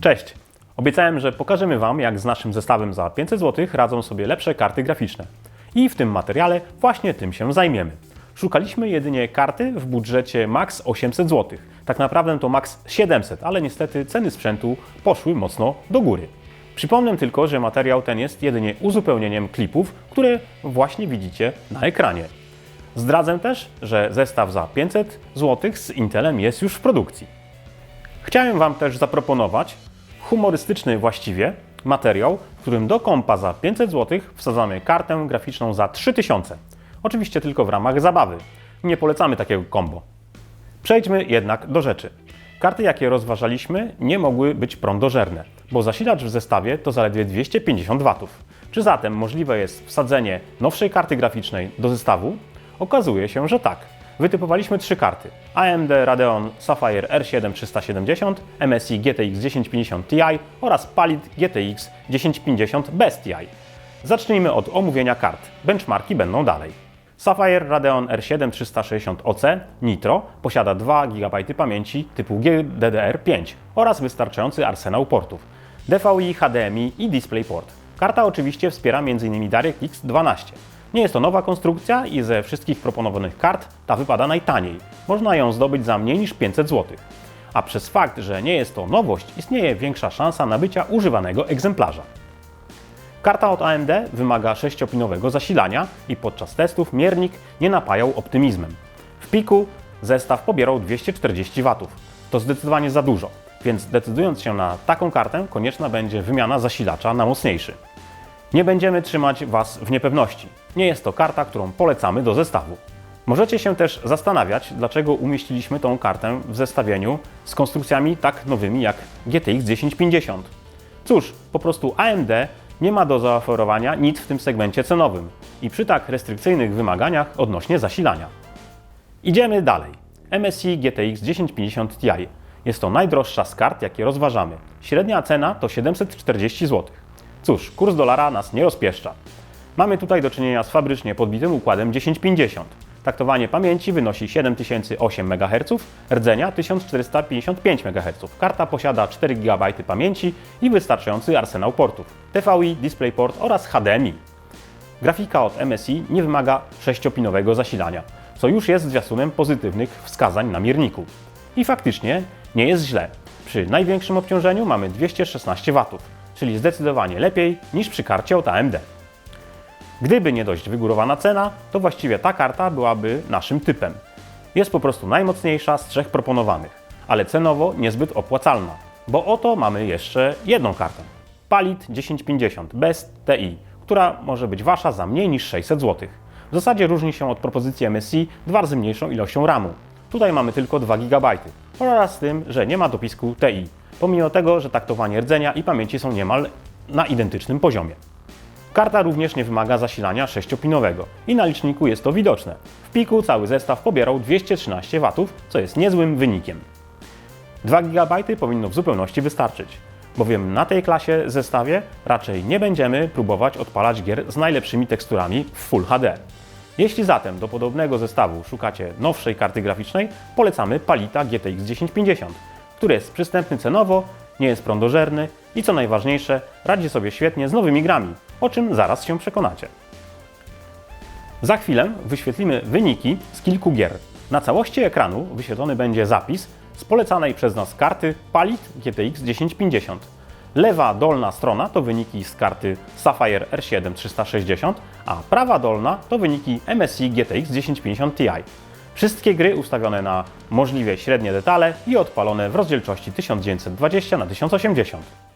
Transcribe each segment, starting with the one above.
Cześć! Obiecałem, że pokażemy Wam, jak z naszym zestawem za 500 zł radzą sobie lepsze karty graficzne. I w tym materiale właśnie tym się zajmiemy. Szukaliśmy jedynie karty w budżecie max 800 zł. Tak naprawdę to max 700, ale niestety ceny sprzętu poszły mocno do góry. Przypomnę tylko, że materiał ten jest jedynie uzupełnieniem klipów, które właśnie widzicie na ekranie. Zdradzę też, że zestaw za 500 zł z Intelem jest już w produkcji. Chciałem Wam też zaproponować humorystyczny właściwie materiał, w którym do kompa za 500 zł wsadzamy kartę graficzną za 3000. Oczywiście tylko w ramach zabawy. Nie polecamy takiego kombo. Przejdźmy jednak do rzeczy. Karty, jakie rozważaliśmy, nie mogły być prądożerne, bo zasilacz w zestawie to zaledwie 250 W. Czy zatem możliwe jest wsadzenie nowszej karty graficznej do zestawu? Okazuje się, że tak. Wytypowaliśmy trzy karty: AMD Radeon Sapphire R7 370, MSI GTX 1050 Ti oraz Palit GTX 1050 bez Ti. Zacznijmy od omówienia kart. Benchmarki będą dalej. Sapphire Radeon R7 360OC Nitro posiada 2 GB pamięci typu GDDR5 oraz wystarczający arsenał portów DVI, HDMI i DisplayPort. Karta oczywiście wspiera m.in. DirectX 12. Nie jest to nowa konstrukcja i ze wszystkich proponowanych kart ta wypada najtaniej. Można ją zdobyć za mniej niż 500 zł. A przez fakt, że nie jest to nowość, istnieje większa szansa nabycia używanego egzemplarza. Karta od AMD wymaga 6-pinowego zasilania i podczas testów miernik nie napajał optymizmem. W piku zestaw pobierał 240 W. To zdecydowanie za dużo, więc decydując się na taką kartę, konieczna będzie wymiana zasilacza na mocniejszy. Nie będziemy trzymać Was w niepewności. Nie jest to karta, którą polecamy do zestawu. Możecie się też zastanawiać, dlaczego umieściliśmy tą kartę w zestawieniu z konstrukcjami tak nowymi jak GTX 1050. Cóż, po prostu AMD nie ma do zaoferowania nic w tym segmencie cenowym i przy tak restrykcyjnych wymaganiach odnośnie zasilania. Idziemy dalej. MSI GTX 1050 Ti. Jest to najdroższa z kart, jakie rozważamy. Średnia cena to 740 zł. Cóż, kurs dolara nas nie rozpieszcza. Mamy tutaj do czynienia z fabrycznie podbitym układem 1050. Taktowanie pamięci wynosi 7008 MHz, rdzenia 1455 MHz. Karta posiada 4 GB pamięci i wystarczający arsenał portów TVI, DisplayPort oraz HDMI. Grafika od MSI nie wymaga 6-pinowego zasilania, co już jest zwiastunem pozytywnych wskazań na mierniku. I faktycznie nie jest źle. Przy największym obciążeniu mamy 216 W, czyli zdecydowanie lepiej niż przy karcie od AMD. Gdyby nie dość wygórowana cena, to właściwie ta karta byłaby naszym typem. Jest po prostu najmocniejsza z trzech proponowanych, ale cenowo niezbyt opłacalna, bo oto mamy jeszcze jedną kartę. Palit 1050 bez TI, która może być Wasza za mniej niż 600 zł. W zasadzie różni się od propozycji MSI dwa razy mniejszą ilością RAMu. Tutaj mamy tylko 2 GB oraz z tym, że nie ma dopisku TI, pomimo tego, że taktowanie rdzenia i pamięci są niemal na identycznym poziomie. Karta również nie wymaga zasilania 6-pinowego i na liczniku jest to widoczne. W piku cały zestaw pobierał 213 W, co jest niezłym wynikiem. 2 GB powinno w zupełności wystarczyć, bowiem na tej klasie zestawie raczej nie będziemy próbować odpalać gier z najlepszymi teksturami w Full HD. Jeśli zatem do podobnego zestawu szukacie nowszej karty graficznej, polecamy Palita GTX 1050, który jest przystępny cenowo, nie jest prądożerny i co najważniejsze, radzi sobie świetnie z nowymi grami, o czym zaraz się przekonacie. Za chwilę wyświetlimy wyniki z kilku gier. Na całości ekranu wyświetlony będzie zapis z polecanej przez nas karty Palit GTX 1050. Lewa dolna strona to wyniki z karty Sapphire R7 360, a prawa dolna to wyniki MSI GTX 1050 Ti. Wszystkie gry ustawione na możliwie średnie detale i odpalone w rozdzielczości 1920 x 1080.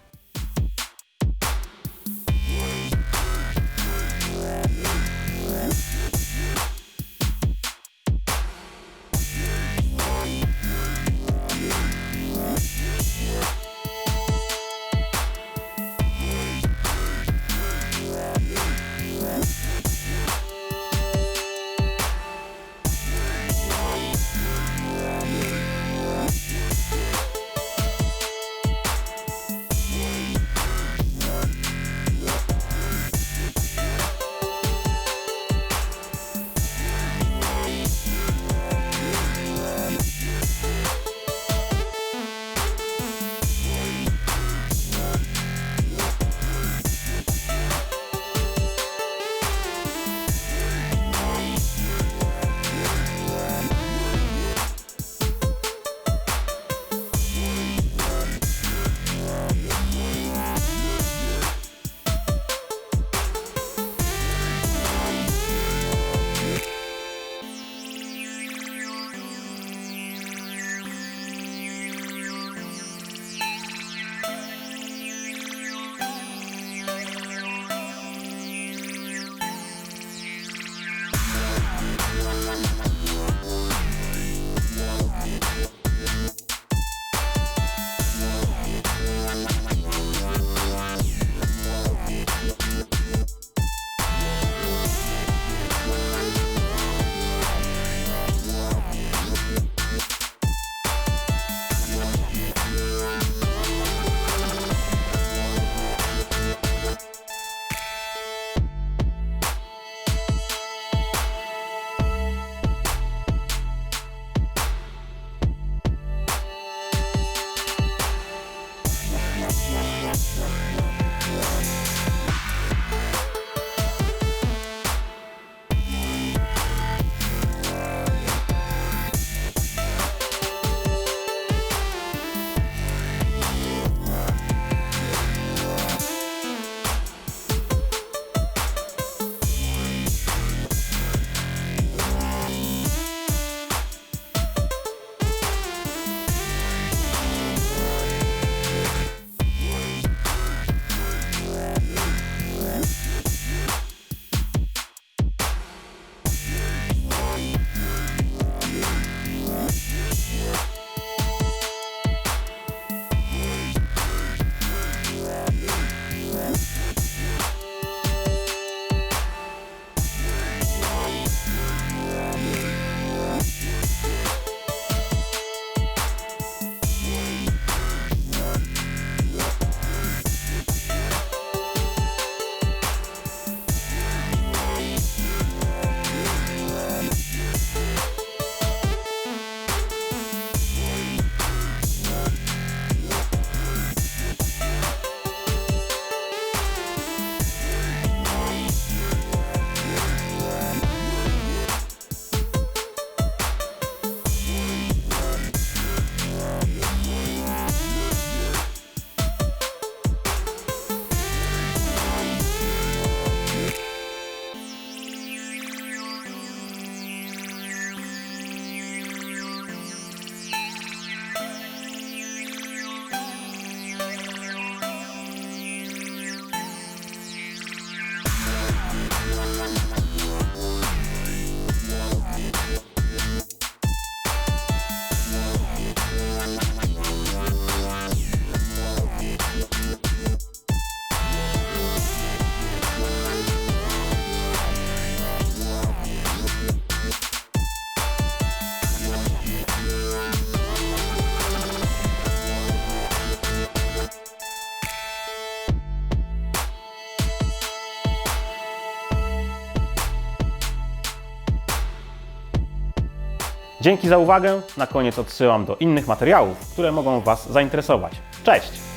Dzięki za uwagę. Na koniec odsyłam do innych materiałów, które mogą Was zainteresować. Cześć!